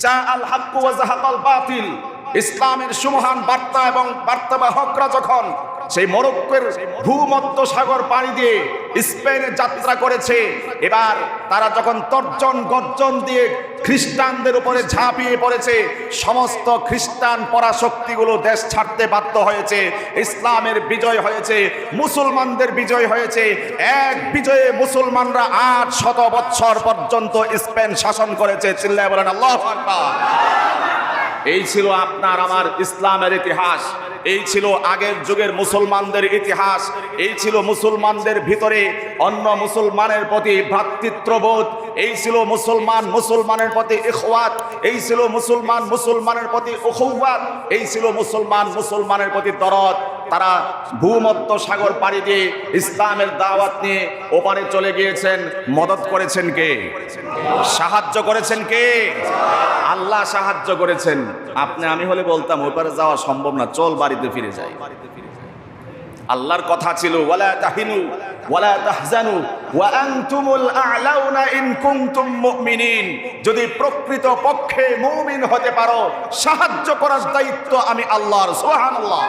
যা আল ইসলামের সুমহান বার্তা এবং বার্তা বাহকরা যখন সেই মরক্কোর ভূমধ্য সাগর পাড়ি দিয়ে স্পেনে যাত্রা করেছে। এবার তারা যখন তর্জন গর্জন দিয়ে খ্রিস্টানদের উপরে ঝাঁপিয়ে পড়েছে, সমস্ত খ্রিস্টান পরাশক্তিগুলো দেশ ছাড়তে বাধ্য হয়েছে। ইসলামের বিজয় হয়েছে, মুসলমানদের বিজয় হয়েছে। এক বিজয়ে মুসলমানরা আট শত বৎসর পর্যন্ত স্পেন শাসন করেছে। চিল্লায় বলেন, আল্লাহ এই ছিল আপনার আমার ইসলামের ইতিহাস, এই ছিল আগের যুগের মুসলমানদের ইতিহাস, এই ছিল মুসলমানদের ভিতরে অন্য মুসলমানের প্রতি ভ্রাতৃত্ববোধ, এই ছিল মুসলমান মুসলমানের প্রতি ইখওয়াত, এই ছিল মুসলমান মুসলমানের প্রতি উখওয়াত, এই ছিল মুসলমান মুসলমানের প্রতি দরদ। তারা ভূমধ্য সাগর পাড়ি দিয়ে ইসলামের দাওয়াত নিয়ে ওপারে চলে গিয়েছেন। মদত করেছেন কে? সাহায্য করেছেন কে? আল্লাহ সাহায্য করেছেন। আপনি আমি হলে বলতাম, ওপারে যাওয়া সম্ভব না, চল বাড়িতে ফিরে যাই। আল্লাহর কথা ছিল, ওয়ালা তাহিনু যদি প্রকৃত পক্ষে মুমিন হতে পারো, সাহায্য করার দায়িত্ব আমি আল্লাহর, সুবহানাল্লাহ।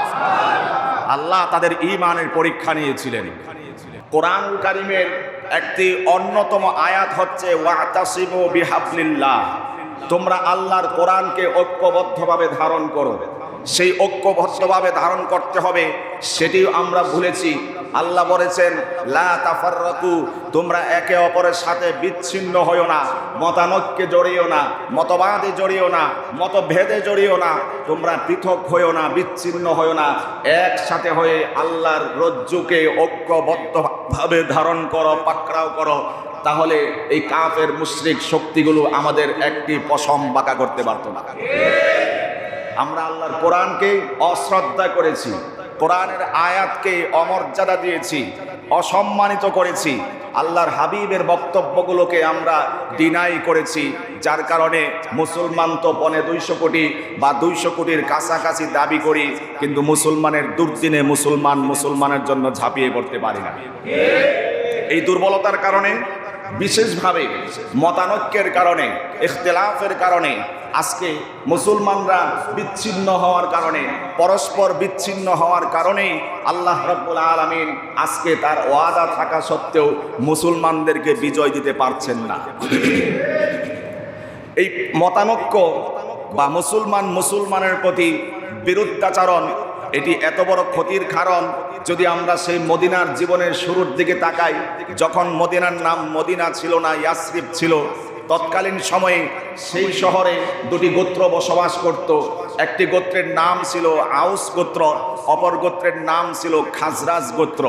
আল্লাহ তাদের ঈমানের পরীক্ষা নিয়েছিলেন। কোরআন কারিমের একটি অন্যতম আয়াত হচ্ছে, ওয়াতাসিমু বিহাবলিল্লাহ। তোমরা আল্লাহর কোরআনকে ঐক্যবদ্ধভাবে ধারণ করো। সেই ঐক্যবদ্ধভাবে ধারণ করতে হবে, সেটিও আমরা ভুলেছি। আল্লাহ বলেছেন, লা তোমরা একে অপরের সাথে বিচ্ছিন্ন হইও না, মতানৈক্যে জড়িও না, মতবাদে জড়িও না, মতভেদে জড়িও না, তোমরা পৃথক হইও না, বিচ্ছিন্ন হইও না, একসাথে হয়ে আল্লাহর রজ্জুকে ঐক্যবদ্ধভাবে ধারণ করো, পাকড়াও করো, তাহলে এই কাফের মুশরিক শক্তিগুলো আমাদের একটি পশম বাঁকা করতে পারতো না। আমরা আল্লাহর কোরআনকে অশ্রদ্ধা করেছি, কোরআনের আয়াতকে অমর্যাদা দিয়েছি, অসম্মানিত করেছি, আল্লাহর হাবিবের বক্তব্যগুলোকে আমরা ডিনাই করেছি, যার কারণে মুসলমান তো পনে দুইশো কোটি বা দুইশো কোটির কাছাকাছি দাবি করি, কিন্তু মুসলমানের দুর্দিনে মুসলমান মুসলমানের জন্য ঝাঁপিয়ে পড়তে পারি না। এই দুর্বলতার কারণে বিশেষভাবে মতানৈক্যের কারণে, ইখতলাফের কারণে, আজকে মুসলমানরা বিচ্ছিন্ন হওয়ার কারণে, পরস্পর বিচ্ছিন্ন হওয়ার কারণেই আল্লাহ রব্বুল আলমিন আজকে তার ওয়াদা থাকা সত্ত্বেও মুসলমানদেরকে বিজয় দিতে পারছেন না। এই মতানৈক্য বা মুসলমান মুসলমানের প্রতি বিরুদ্ধাচরণ এটি এত বড় ক্ষতির কারণ, যদি আমরা সেই মদিনার জীবনের শুরুর দিকে তাকাই, যখন মদিনার নাম মদিনা ছিল না ইয়াসরিফ ছিল, তৎকালীন সময়ে সেই শহরে দুটি গোত্র বসবাস করত। একটি গোত্রের নাম ছিল আউস গোত্র, অপর গোত্রের নাম ছিল খাজরাজ গোত্র।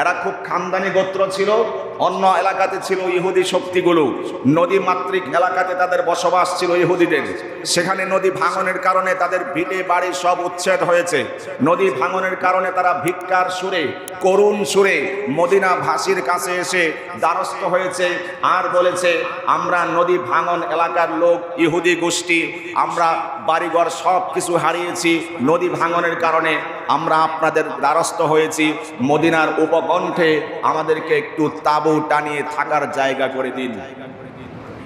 এরা খুব খানদানি গোত্র ছিল অন্য এলাকাতে ছিল ইহুদি শক্তিগুলো। নদী মাতৃক এলাকাতে তাদের বসবাস ছিল ইহুদিদের। সেখানে নদী ভাঙনের কারণে তাদের ভিটে বাড়ি সব উচ্ছেদ হয়েছে। নদী ভাঙনের কারণে তারা ভিক্ষার সুরে, করুণ সুরে মদিনা ভাসির কাছে এসে দ্বারস্থ হয়েছে আর বলেছে, আমরা নদী ভাঙন এলাকার লোক ইহুদি গোষ্ঠী। আমরা বাড়িঘর সব কিছু হারিয়েছি, নদী ভাঙনের কারণে আমরা আপনাদের দ্বারস্থ হয়েছি। মদিনার উপকণ্ঠে আমাদেরকে একটু তাবু টানিয়ে থাকার জায়গা করে দিন।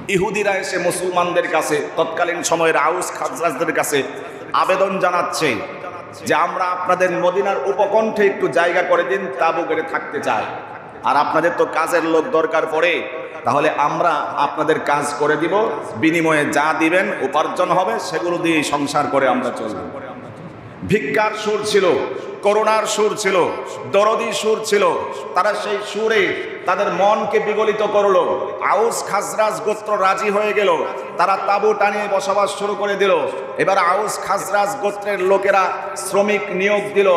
ইহুদিরা এসে মুসলমানদের কাছে, তৎকালীন সময়ের আউস খাজরাজদের কাছে আবেদন জানাচ্ছে যে আমরা আপনাদের মদিনার উপকণ্ঠে একটু জায়গা করে দিন, তাবু করে থাকতে চাই। আর আপনাদের তো কাজের লোক দরকার পড়ে। তাহলে আমরা আপনাদের কাজ করে দিব, বিনিময়ে যা দিবেন, উপার্জন হবে, সেগুলো দিয়ে সংসার করে আমরা চলব ভিক্ষার সুর ছিল করোনার সুর ছিল, দরদি সুর ছিল, তারা সেই সুরে তাদের মনকে বিগলিত করল। আউস খাজরাজ গোত্র রাজি হয়ে গেল, তারা তাবু টানিয়ে বসবাস শুরু করে দিল। এবার আউস খাজরাজ গোত্রের লোকেরা শ্রমিক নিয়োগ দিল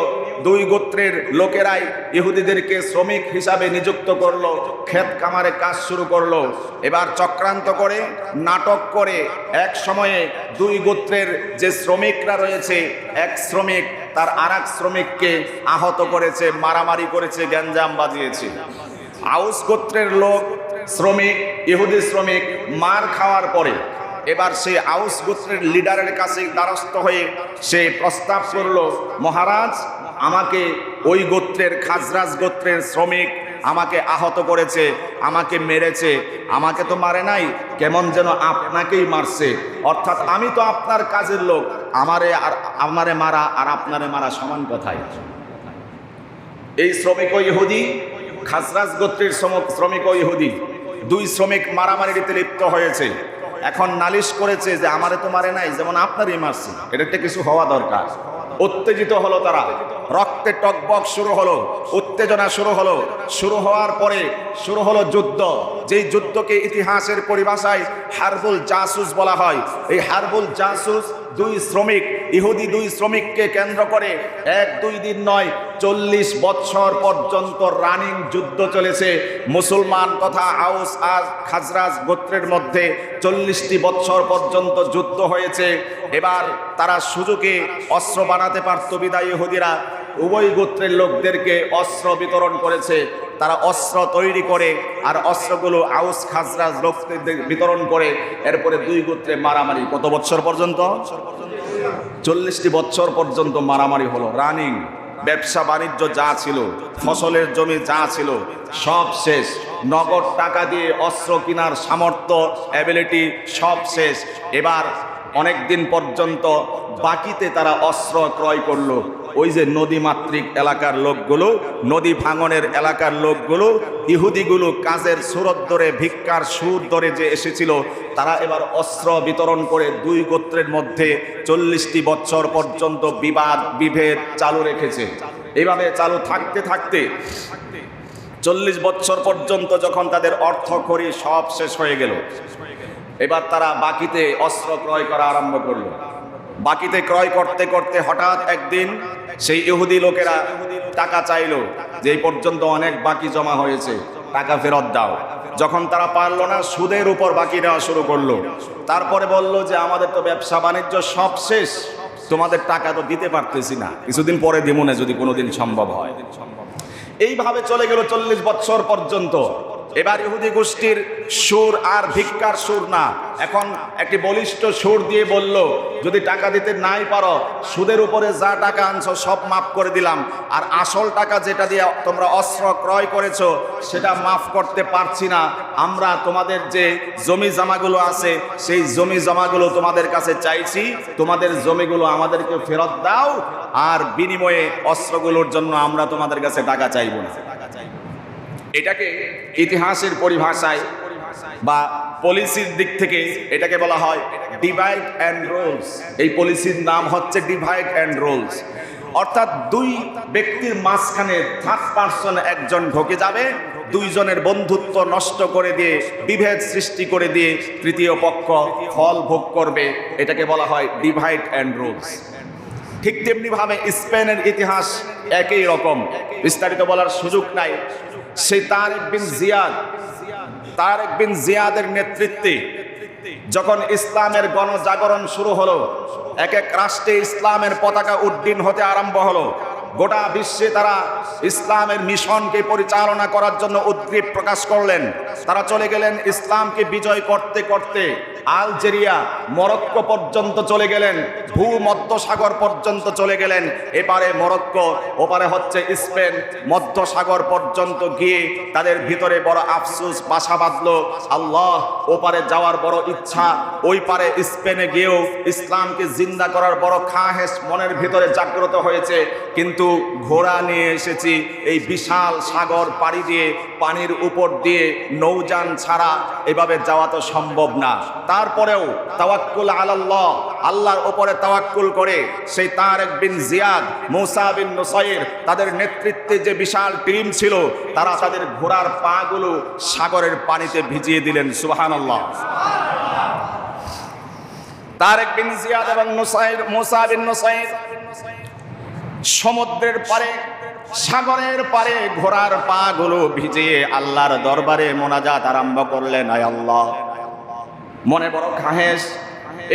দুই গোত্রের লোকেরাই ইহুদিদেরকে শ্রমিক হিসাবে নিযুক্ত করল, ক্ষেত কামারে কাজ শুরু করল। এবার চক্রান্ত করে, নাটক করে, এক সময়ে দুই গোত্রের যে শ্রমিকরা রয়েছে, এক শ্রমিক তার আর শ্রমিককে আহত করেছে, মারামারি করেছে, গ্যাঞ্জাম বাজিয়েছে। আউস গোত্রের লোক, শ্রমিক, ইহুদি শ্রমিক, মার খাওয়ার পরে এবার সে আউস গোত্রের লিডারের কাছে দ্বারস্থ হয়ে সে প্রস্তাব করল, মহারাজ আমাকে ওই গোত্রের খাজরাজ গোত্রের শ্রমিক আমাকে আহত করেছে, আমাকে মেরেছে, আমাকে তো মারে নাই, কেমন যেন আপনাকেই মারছে। অর্থাৎ আমি তো আপনার কাজের লোক, আমারে আর আমারে মারা আর আপনারে মারা সমান কথাই। এই শ্রমিক ইহুদি খাসরাজ গোত্রের শ্রমিক ইহুদি, দুই শ্রমিক মারামারিতে লিপ্ত হয়েছে। এখন নালিশ করেছে যে আমারে তো মারে নাই, যেমন আপনারই মারছে। এটা একটা কিছু হওয়া দরকার। উত্তেজিত হলো তারা। রক্তে টকবক শুরু হলো, উত্তেজনা শুরু হলো। শুরু হওয়ার পরে শুরু হলো যুদ্ধ। যেই যুদ্ধকে ইতিহাসের পরিভাষায় হারবুল জাসুস বলা হয়, এই হারবুল জাসুস দুই শ্রমিক, ইহুদি দুই শ্রমিককে কেন্দ্র করে এক দুই দিন নয়, চল্লিশ বৎসর পর্যন্ত রানিং যুদ্ধ চলেছে। মুসলমান তথা আউস আজ খাজরাজ গোত্রের মধ্যে চল্লিশটি বৎসর পর্যন্ত যুদ্ধ হয়েছে। এবার তারা সুযোগে অস্ত্র বানাতে পারত বিদায় ইহুদিরা। উভয় গোত্রের লোকদেরকে অস্ত্র বিতরণ করেছে। তারা অস্ত্র তৈরি করে আর অস্ত্রগুলো আউস, খাজরাজ, লোকদের বিতরণ করে। এরপরে দুই গোত্রে মারামারি। কত বছর পর্যন্ত? চল্লিশটি বছর পর্যন্ত মারামারি হলো। রানিং, ব্যবসা, বাণিজ্য যা ছিল, ফসলের জমি যা ছিল, সব শেষ। নগদ টাকা দিয়ে অস্ত্র কেনার সামর্থ্য অ্যাবিলিটি সব শেষ। এবার অনেক দিন পর্যন্ত বাকিতে তারা অস্ত্র ক্রয় করল। ওই যে নদীমাতৃক এলাকার লোকগুলো, নদী ভাঙনের এলাকার লোকগুলো, ইহুদিগুলো কাজের সুরত ধরে, ভিক্ষার সুর ধরে যে এসেছিল, তারা এবার অস্ত্র বিতরণ করে দুই গোত্রের মধ্যে চল্লিশটি বছর পর্যন্ত বিবাদ, বিভেদ চালু রেখেছে। এইভাবে চালু থাকতে থাকতে চল্লিশ বছর পর্যন্ত যখন তাদের অর্থ করি সব শেষ হয়ে গেল। এবার তারা বাকিতে অস্ত্র ক্রয় করা আরম্ভ করল। বাকিতে ক্রয় করতে করতে হঠাৎ একদিন সেই ইহুদি লোকেরা টাকা চাইলো যে পর্যন্ত অনেক বাকি জমা হয়েছে, টাকা ফেরত দাও। যখন তারা পারল না, সুদের উপর বাকি নেওয়া শুরু করল। তারপরে বলল যে, আমাদের তো ব্যবসা বাণিজ্য সব শেষ, তোমাদের টাকা তো দিতে পারতেছি না। কিছুদিন পরে দিব না যদি কোনোদিন সম্ভব হয়। এইভাবে চলে গেল চল্লিশ বছর পর্যন্ত। এবার ইহুদি গোষ্ঠীর সুর আর ভিক্ষার সুর না। এখন একটি বলিষ্ঠ সুর দিয়ে বলল, যদি টাকা দিতে নাই পারো, সুদের উপরে যা টাকা আনছো সব মাফ করে দিলাম। আর আসল টাকা যেটা দিয়ে তোমরা অস্ত্র ক্রয় করেছ, সেটা মাফ করতে পারছি না। আমরা তোমাদের যে জমি জমাগুলো আছে, সেই জমি জমাগুলো তোমাদের কাছে চাইছি। তোমাদের জমিগুলো আমাদেরকে ফেরত দাও। আর বিনিময়ে অস্ত্রগুলোর জন্য আমরা তোমাদের কাছে টাকা চাইব না। এটাকে ইতিহাসের পরিভাষায় বা পলিসির দিক থেকে এটাকে বলা হয় ডিভাইড অ্যান্ড রোলস এই পলিসির নাম হচ্ছে ডিভাইড অ্যান্ড রোলস অর্থাৎ দুই ব্যক্তির মাঝখানে থার্ড পার্সন একজন ঢোকে যাবে, দুইজনের বন্ধুত্ব নষ্ট করে দিয়ে, বিভেদ সৃষ্টি করে দিয়ে তৃতীয় পক্ষ ফল ভোগ করবে। এটাকে বলা হয় ডিভাইড অ্যান্ড রোলস ঠিক তেমনি ভাবে স্পেনের ইতিহাস একই রকম। বিস্তারিত বলার সুযোগ নাই। সে তারেক বিন জিয়াদ। তারেক বিন জিয়াদের নেতৃত্বে যখন ইসলামের গণজাগরণ শুরু হলো, এক এক রাষ্ট্রে ইসলামের পতাকা উড্ডীন হতে আরম্ভ হলো। গোটা বিশ্বে তারা ইসলামের মিশনকে পরিচালনা করার জন্য উদ্গ্রীব প্রকাশ করলেন। তারা চলে গেলেন ইসলামকে বিজয় করতে করতে। আলজেরিয়া, মরক্কো পর্যন্ত চলে গেলেন। ভূমধ্য সাগর পর্যন্ত চলে গেলেন। এপারে মরক্কো, ওপারে হচ্ছে স্পেন। মধ্য সাগর পর্যন্ত গিয়ে তাদের ভিতরে বড় আফসুস, বাসা বাঁধলো। আল্লাহ, ওপারে যাওয়ার বড় ইচ্ছা। ওই পারে স্পেনে গিয়েও ইসলামকে জিন্দা করার বড় খাহেস মনের ভিতরে জাগ্রত হয়েছে। কিন্তু ঘোড়া নিয়ে এসেছি। এই বিশাল সাগর পাড়ি দিয়ে, পানির উপর দিয়ে নৌযান ছাড়া এভাবে যাওয়া তো সম্ভব না। তারপরেও তাওয়াক্কুল আলাল্লাহ, আল্লাহর ওপরে তাওয়াক্কুল করে সেই তারেক বিন জিয়াদ, মৌসা বিন নুসাইর, তাদের নেতৃত্বে যে বিশাল টিম ছিল, তারা তাদের ঘোড়ার পাগুলো সাগরের পানিতে ভিজিয়ে দিলেন। সুবহানাল্লাহ। তারেক বিন জিয়াদ এবং নুসাইর, মৌসা বিন নুসাইর সমুদ্রের পারে, সাগরের পারে ঘোড়ার পা গুলো ভিজিয়ে আল্লাহর দরবারে মোনাজাত আরম্ভ করলেন, আয় আল্লাহ। মনে বড় খাহেস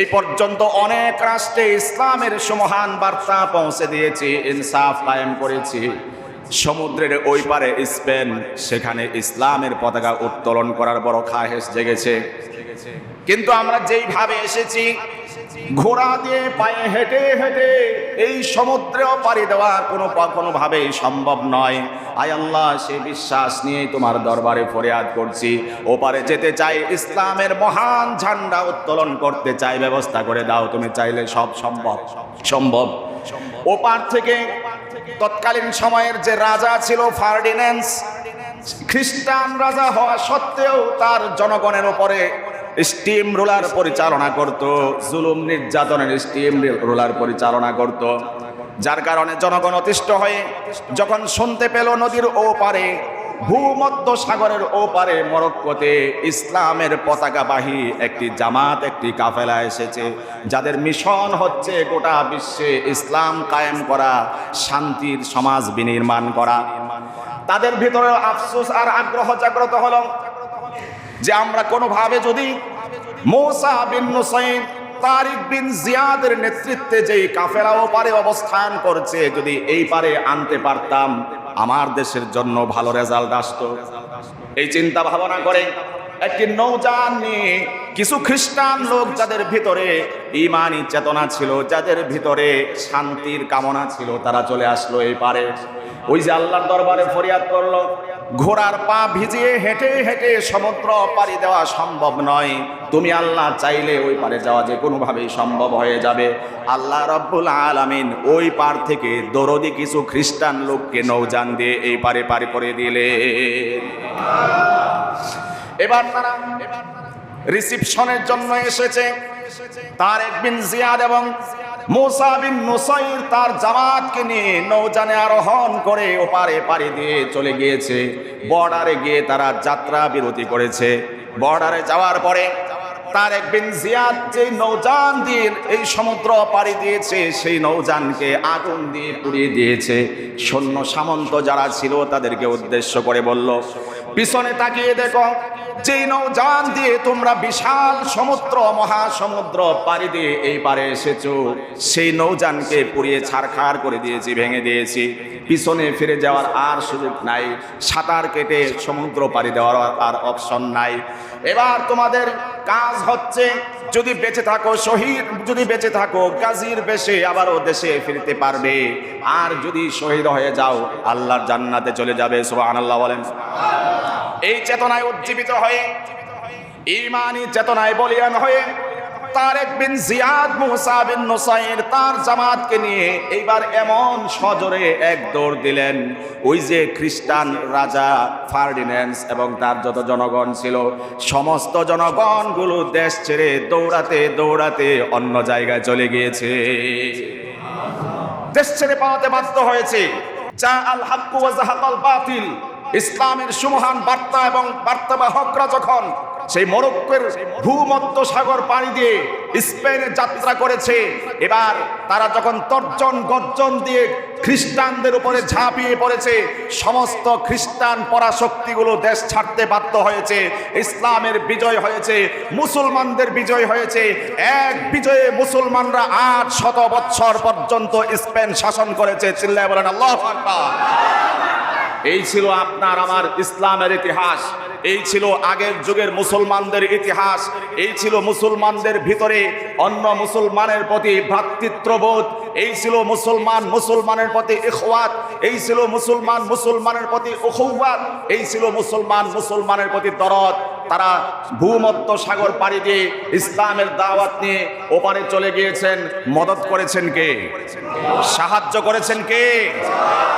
এই পর্যন্ত অনেক রাষ্ট্রে ইসলামের সমহান বার্তা পৌঁছে দিয়েছি, ইনসাফ কায়েম করেছি। সমুদ্রের ওই পারে স্পেন, সেখানে ইসলামের পতাকা উত্তোলন করার বড় খাহেস জেগেছে। কিন্তু আমরা যেইভাবে এসেছি, ঘোড়া দিয়ে পায়ে হেঁটে হেঁটে এই সমুদ্রেও পাড়ি দেওয়া কোনো কোনোভাবেই সম্ভব নয়। আয় আল্লাহ, সে বিশ্বাস নিয়ে তোমার দরবারে ফরিয়াদ করছি। ওপারে যেতে চাই, ইসলামের মহান ঝান্ডা উত্তোলন করতে চাই, ব্যবস্থা করে দাও, তুমি চাইলে সব সম্ভব। সম্ভব। ওপার থেকে তৎকালীন সময়ের যে রাজা ছিল ফার্ডিনেন্স খ্রিস্টান রাজা হওয়া সত্ত্বেও তার জনগণের ওপরে স্টিম রোলার পরিচালনা করত, জুলুম নির্যাতনের স্টিম রোলার পরিচালনা করত। যার কারণে জনগণ অতিষ্ঠ হয়ে যখন শুনতে পেল নদীর ও পারে ভূমধ্য সাগরের ওপারে মরক্কোতে ইসলামের পতাকাবাহী একটি জামাত, একটি কাফেলা এসেছে, যাদের মিশন হচ্ছে গোটা বিশ্বে ইসলাম কায়েম করা, শান্তির সমাজ বিনির্মাণ করা। তাদের ভিতরে আফসোস আর আগ্রহ জাগ্রত হলো যে আমরা কোনোভাবে যদি মৌসা বিন নুসাইন, তারিক বিন জিয়াদের নেতৃত্বে যেই কাফেলা ও পারে অবস্থান করছে, যদি এই পারে আনতে পারতাম। আমার দেশের জন্য ভালো রেজাল্ট আসতো। এই চিন্তা ভাবনা করে একটি নৌযান নিয়ে কিছু খ্রিস্টান লোক যাদের ভিতরে ইমানি চেতনা ছিল, যাদের ভিতরে শান্তির কামনা ছিল, তারা চলে আসলো এই পারে। ওই যে আল্লাহর দরবারে ফরিয়াদ করল ঘোড়ার পা ভিজিয়ে হেঁটে হেঁটে সমুদ্র পাড়ি দেওয়া সম্ভব নয়। তুমি আল্লাহ চাইলে ওই পারে যাওয়া যে কোনোভাবেই সম্ভব হয়ে যাবে। আল্লাহ রব্বুল আলামিন ওই পার থেকে দরদি কিছু খ্রিস্টান লোককে নৌযান দিয়ে এই পারে পারে করে দিলে এবার তারা রিসিপশনের জন্য এসেছে। তার বিন জিয়াদ এবং মোসা বিন নুসাইর তার জামাতকে নিয়ে নৌজানে আরোহণ করে ওপারে পাড়ি দিয়ে চলে গিয়েছে। বর্ডারে গিয়ে তারা যাত্রা বিরতি করেছে। বর্ডারে যাওয়ার পরে তার বিন জিয়াদ যে নৌযান দিয়ে এই সমুদ্র পাড়ি দিয়েছে, সেই নৌযানকে আগুন দিয়ে পুড়িয়ে দিয়েছে। সৈন্য সামন্ত যারা ছিল তাদেরকে উদ্দেশ্য করে বলল, পিছনে তাকিয়ে দেখো যেই নৌযান দিয়ে তোমরা বিশাল সমুদ্র, মহাসমুদ্র পাড়ি দিয়ে এই পারে এসেছ, সেই নৌযানকে পুড়িয়ে ছাড়খাড় করে দিয়েছি, ভেঙে দিয়েছি। পিছনে ফিরে যাওয়ার আর সুযোগ নাই, সাঁতার কেটে সমুদ্র পাড়ি দেওয়ার আর অপশন নাই। এবার তোমাদের কাজ হচ্ছে যদি বেঁচে থাকো, শহীদ যদি বেঁচে থাকো গাজীর বেশে আবারও দেশে ফিরতে পারবে। আর যদি শহীদ হয়ে যাও, আল্লাহর জান্নাতে চলে যাবে, সুবহানাল্লাহ বলেন। এই চেতনায় উজ্জীবিত হয়ে, ইমানি চেতনায় বলিয়ান হয়ে তারেক বিন জিয়াদ, মুসা বিন নুসাইর তার জামাতকে নিয়ে এইবার এমন সজোরে এক দৌড় দিলেন। ওই যে খ্রিস্টান রাজা ফার্ডিনেন্স এবং তার যত জনগণ ছিল, সমস্ত জনগণগুলো দেশ ছেড়ে দৌড়াতে দৌড়াতে অন্য জায়গায় চলে গিয়েছে। দেশ ছেড়ে পাওয়াতে বাধ্য হয়েছে। যা আল হাক্কু বাতিল, ইসলামের সুমহান বার্তা এবং বার্তা বার্তাবাহকরা যখন সেই মরক্কোর ভূমধ্য সাগর পাড়ি দিয়ে স্পেনে যাত্রা করেছে। এবার তারা যখন তর্জন গর্জন দিয়ে খ্রিস্টানদের উপরে ঝাঁপিয়ে পড়েছে, সমস্ত খ্রিস্টান পরাশক্তিগুলো দেশ ছাড়তে বাধ্য হয়েছে। ইসলামের বিজয় হয়েছে, মুসলমানদের বিজয় হয়েছে। এক বিজয়ে মুসলমানরা আট শত বৎসর পর্যন্ত স্পেন শাসন করেছে। চিল্লায় বলেন, আল্লাহ এই ছিল আপনার আমার ইসলামের ইতিহাস। এই ছিল আগের যুগের মুসলমানদের ইতিহাস। এই ছিল মুসলমানদের ভিতরে অন্য মুসলমানের প্রতি ভ্রাতৃত্ববোধ। এই ছিল মুসলমান মুসলমানের প্রতি ইখওয়াত। এই ছিল মুসলমান মুসলমানের প্রতি উখওয়াত। এই ছিল মুসলমান মুসলমানের প্রতি দরদ। তারা ভূমধ্য সাগর পাড়ি দিয়ে ইসলামের দাওয়াত নিয়ে ওপারে চলে গিয়েছেন। মদত করেছেন কে? সাহায্য করেছেন কে?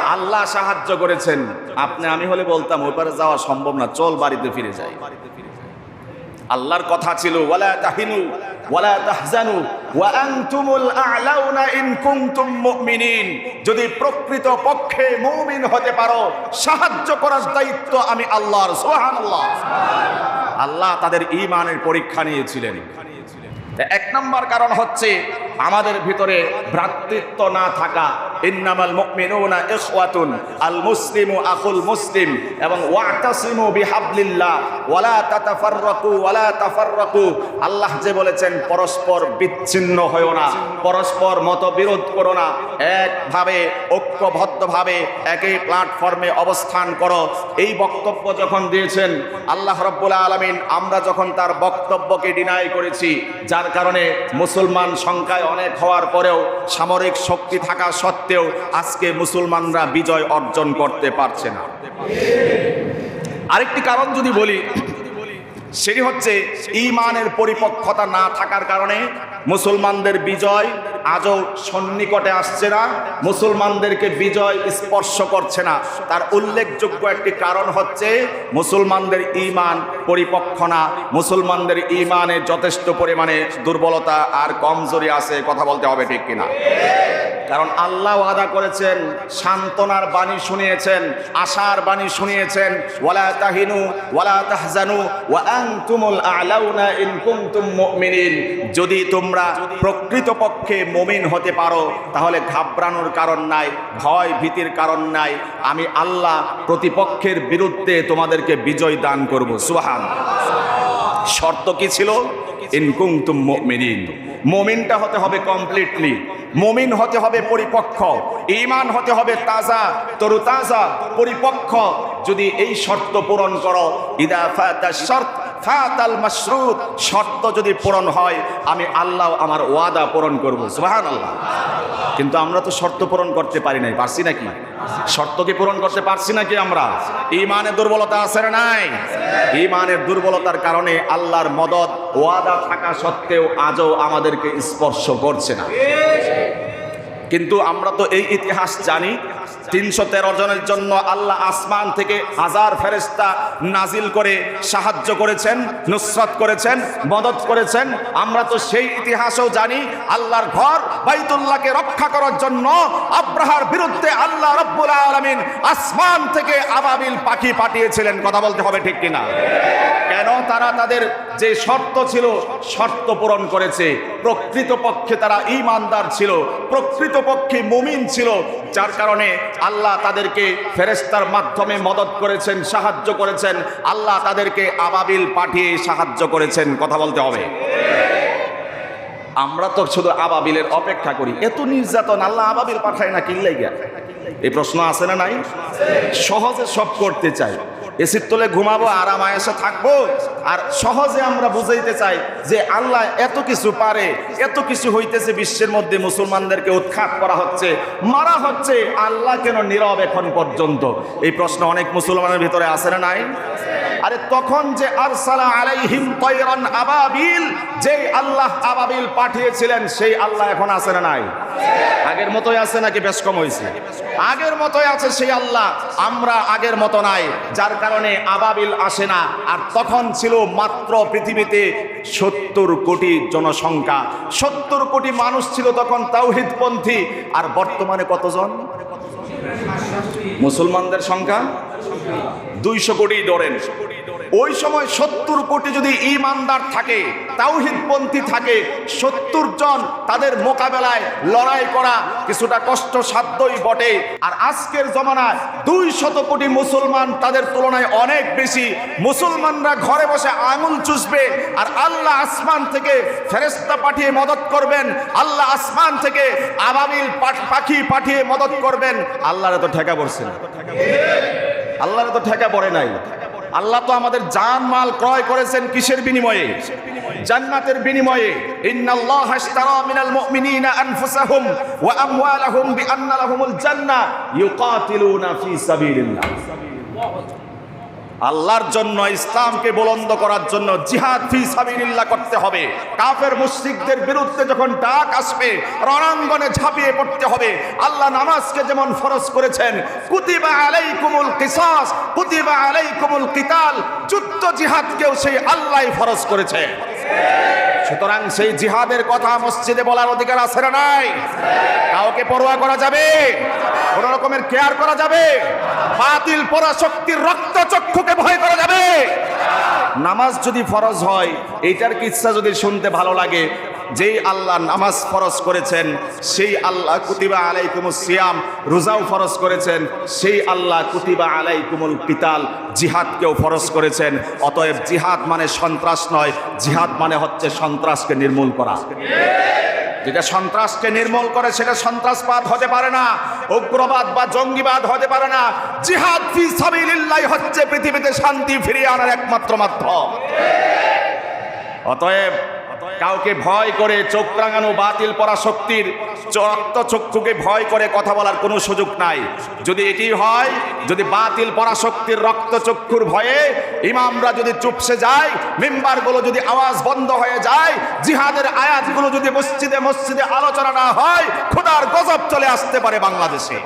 আল্লাহ সাহায্য করেছেন। আপনি, আমি হলে বলতাম, ওপারে যাওয়া সম্ভব না, চল বাড়িতে ফিরে যাই। আল্লাহর কথা ছিল যদি প্রকৃত পক্ষে মুমিন হতে পারো, সাহায্য করার দায়িত্ব আমি আল্লাহর আল্লাহ তাদের ঈমানের পরীক্ষা নিয়েছিলেন। এক নম্বর কারণ হচ্ছে, আমাদের ভিতরে ভ্রাতৃত্ব না থাকা ইন্নামাল মুমিনুনা ইখওয়াতুন, আল মুসলিমু আখুল মুসলিম, এবং ওয়াতাসিমু বিহাবলিল্লাহ, ওয়ালা তাতাফাররাকু, ওয়ালা তাফাররাকু। আল্লাহ যে বলেছেন, পরস্পর বিচ্ছিন্ন হয়েও না, পরস্পর মতবিরোধ করো না, একভাবে, ঐক্যবদ্ধভাবে, একই প্ল্যাটফর্মে অবস্থান করো। এই বক্তব্য যখন দিয়েছেন, আল্লাহ রব্বুল আলমিন, আমরা যখন তার বক্তব্যকে ডিনাই করেছি, যার কারণে মুসলমান সংখ্যায় অনেক হওয়ার পরেও সামরিক শক্তি থাকা সত্ত্বেও আজকে মুসলমানরা বিজয় অর্জন করতে পারছে না। আরেকটি কারণ যদি বলি, সেটি হচ্ছে ইমানের পরিপক্কতা না থাকার কারণে মুসলমানদের বিজয় আজও সন্নিকটে আসছে না, মুসলমানদেরকে বিজয় স্পর্শ করছে না। তার উল্লেখযোগ্য একটি কারণ হচ্ছে মুসলমানদের ইমান পরিপক্ষ না। মুসলমানদের ইমানে যথেষ্ট পরিমাণে দুর্বলতা আর কমজোরি আছে, কথা বলতে হবে ঠিক কিনা? কারণ আল্লাহ আদা করেছেন, সান্ত্বনার বাণী শুনিয়েছেন, আশার বাণী শুনিয়েছেন, ওয়ালা তাহিনু, ওয়ালা তাহজানু, ওয়া আনতুমুল আলাউনা ইন কুনতুম মুমিনিন। যদি তোমরা প্রকৃতপক্ষে মুমিন হতে পারো, তাহলে ঘাবড়ানোর কারণ নাই, ভয় ভীতির কারণ নাই। আমি আল্লাহ প্রতিপক্ষের বিরুদ্ধে তোমাদেরকে বিজয় দান করব। সুহান শর্ত কি ছিল? ইনকুমতুম মুমিনিন। মুমিনটা হতে হবে কমপ্লিটলি। মমিন হতে হবে পরিপক্ষ ঈমান হতে হবে তাজা তরু তাজা পরিপক্ষ যদি এই শর্ত পূরণ করো, ইদা ফাতা শর্ত ফাতাল মাশরুত, শর্ত যদি পূরণ হয়, আমি আল্লাহ আমার ওয়াদা পূরণ করব। সুবহানাল্লাহ। কিন্তু আমরা তো শর্ত পূরণ করতে পারি নাই, পারছি নাকি? শর্তকে পূরণ করতে পারছি নাকি আমরা? ইমানের দুর্বলতা আছে নাই? ইমানের দুর্বলতার কারণে আল্লাহর মদত, ওয়াদা থাকা সত্ত্বেও আজও আমাদেরকে স্পর্শ করছে না। কিন্তু আমরা তো এই ইতিহাস জানি তিনশো তেরো জনের জন্য আল্লাহ আসমান থেকে হাজার ফেরেস্তা নাজিল করে সাহায্য করেছেন, নুসরত করেছেন, মদত করেছেন। আমরা তো সেই ইতিহাসও জানি আল্লাহর ঘর বাইতুল্লাহকে রক্ষা করার জন্য আব্রাহার বিরুদ্ধে আল্লাহ রব্বুল আলমিন আসমান থেকে আবাবিল পাখি পাঠিয়েছিলেন। কথা বলতে হবে ঠিক কিনা? কেন? তারা তাদের যে শর্ত ছিল, শর্ত পূরণ করেছে। প্রকৃতপক্ষে তারা ইমানদার ছিল, প্রকৃতপক্ষে মুমিন ছিল, যার কারণে আল্লাহ তাদেরকে ফেরেস্তার মাধ্যমে মদত করেছেন, সাহায্য করেছেন। আল্লাহ তাদেরকে আবাবিল পাঠিয়ে সাহায্য করেছেন। কথা বলতে হবে। আমরা তো শুধু আবাবিলের অপেক্ষা করি। এত নির্যাতন আল্লাহ আবাবিল পাঠায় না কিনলাই গিয়া এই প্রশ্ন আছে না নাই? সহজে সব করতে চাই। এসির তলে ঘুমাবো, আরাম আয়েসে থাকব। আর সহজে আমরা বুঝাইতে চাই যে আল্লাহ এত কিছু পারে, এত কিছু হইতেছে বিশ্বের মধ্যে, মুসলমানদেরকে উৎখাত করা হচ্ছে, মারা হচ্ছে, আল্লাহ কেন নীরব এখন পর্যন্ত? এই প্রশ্ন অনেক মুসলমানের ভিতরে আসে না নাই? আরে তখন যে আরসালা আলাইহিম তৈরন আবাবিল, যেই আল্লাহ আবাবিল পাঠিয়েছিলেন, সেই আল্লাহ এখন আছে না নাই? আগের মতোই আছে নাকি বেশ কম হয়েছে আগের মতোই আছে সেই আল্লাহ, আমরা আগের মতো নাই, যার কারণে আবাবিল আসে না। আর তখন ছিল মাত্র পৃথিবীতে সত্তর কোটি জনসংখ্যা। সত্তর কোটি মানুষ ছিল তখন তাওহিদপন্থী, আর বর্তমানে কতজন? মুসলমানদের সংখ্যা দুইশো কোটি ধরেন। ওই সময় সত্তর কোটি যদি ইমানদার থাকে, তাওহিদপন্থী থাকে, সত্তর জন তাদের মোকাবেলায় লড়াই করা কিছুটা কষ্ট সাধ্যই বটে। আর আজকের জমানায় দুই শত কোটি মুসলমান তাদের তুলনায় অনেক বেশি। মুসলমানরা ঘরে বসে আঙুল চুষবে আর আল্লাহ আসমান থেকে ফেরেস্তা পাঠিয়ে মদত করবেন। আল্লাহ আসমান থেকে আবাবিল পাখি পাঠিয়ে মদত করবেন। আল্লাহরে তো ঠেকা পড়ছে না। আল্লাহরে তো ঠেকা পড়ে নাই। আল্লাহ তো আমাদের জান, মাল ক্রয় করেছেন কিসের বিনিময়ে? জান্নাতের বিনিময়ে। ইন্নাল্লাহ আশতারা মিনাল মুমিনিনা আনফুসাহুম ওয়া আমওয়ালাহুম বিআন্না লাহুমুল জান্নাহ ইউকাতিলুনা ফি সাবিলিল্লাহ। আল্লাহর জন্য ইসলামকে বুলন্দ করার জন্য জিহাদ ফি সাবিলিল্লাহ করতে হবে। কাফের মুশরিকদের বিরুদ্ধে যখন ডাক আসবে, রণাঙ্গনে ঝাঁপিয়ে পড়তে হবে। আল্লাহ নামাজকে যেমন ফরজ করেছেন, কুতিবা আলাইকুমুল কিসাস, কুতিবা আলাইকুমুল কিতাল, যুদ্ধ জিহাদকেও সেই আল্লাহই ফরজ করেছে। সুতরাং সেই জিহাদের কথা মসজিদে বলার অধিকার আছে না নাই? কাউকে পরোয়া করা যাবে? কোন রকমের কেয়ার করা যাবে? বাতিল পরা শক্তির রক্ত চক্ষুকে ভয় করা যাবে? নামাজ যদি ফরজ হয়, এইটার কিচ্ছা যদি শুনতে ভালো লাগে যেই আল্লাহ নামাজ ফরজ করেছেন, সেই আল্লাহ কুতিবা আলাইকুমুস সিয়াম রোজাও ফরজ করেছেন, সেই আল্লাহ কুতিবা আলাইকুমুল পিতাল জিহাদকেও ফরজ করেছেন। অতএব জিহাদ মানে সন্ত্রাস নয়, জিহাদ মানে হচ্ছে সন্ত্রাসকে নির্মূল করা। যেটা সন্ত্রাসকে নির্মূল করে, সেটা সন্ত্রাসবাদ হতে পারে না, উগ্রবাদ বা জঙ্গিবাদ হতে পারে না। জিহাদ হচ্ছে পৃথিবীতে শান্তি ফিরিয়ে আনার একমাত্র মাধ্যম। অতএব কাউকে ভয় করে চোখ রাঙানো বাতিল পরা শক্তির রক্ত চক্ষুকে ভয় করে কথা বলার কোনো সুযোগ নাই। যদি এটি হয়, যদি বাতিল পরা শক্তির, রক্ত চক্ষুর ভয়ে ইমামরা যদি চুপসে যায়, মেম্বারগুলো যদি আওয়াজ বন্ধ হয়ে যায়, জিহাদের আয়াতগুলো যদি মসজিদে মসজিদে আলোচনা না হয়, খোদার গজব চলে আসতে পারে বাংলাদেশে।